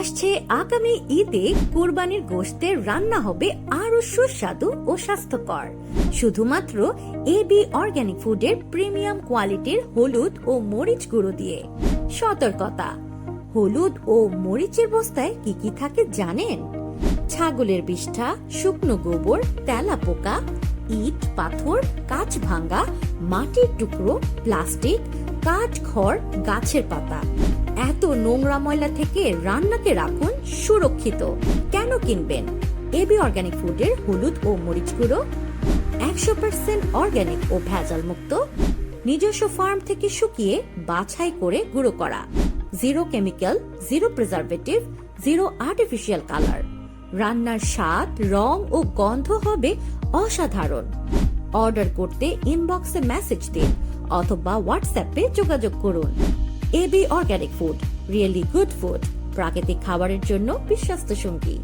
আসছে, আগামী ঈদে কোরবানির গোশতের রান্না হবে আরও সুস্বাদু ও স্বাস্থ্যকর। শুধুমাত্র এবি অর্গানিক ফুডের প্রিমিয়াম কোয়ালিটির হলুদ ও মরিচ গুঁড়ো দিয়ে। সতর্কতা, হলুদ ও মরিচের বস্তায় কি কি থাকে জানেন? ছাগলের বিষ্ঠা, শুকনো গোবর তেলা পোকা ইট, পাথর, কাঁচ ভাঙ্গা, মাটির টুকরো, প্লাস্টিক কাঠ খড় গাছের পাতা। এত নোংরা ময়লা থেকে রান্নাকে রাখুন সুরক্ষিত। কেন কিনবেন? এবি অর্গানিক ফুডের হলুদ ও মরিচ গুঁড়ো, একশো পার্সেন্ট অর্গানিক ও ভেজাল মুক্ত, নিজস্ব ফার্ম থেকে শুকিয়ে বাছাই করে গুঁড়ো করা। Zero chemical, zero preservative, zero artificial colour. রান্নার স্বাদ, রং ও গন্ধ হবে অসাধারণ। অর্ডার করতে ইনবক্সে মেসেজ দিন অথবা হোয়াটসঅ্যাপে যোগাযোগ করুন। AB organic food really good food প্রাকৃতিক খাবারের জন্য বিশ্বস্ত সঙ্গী।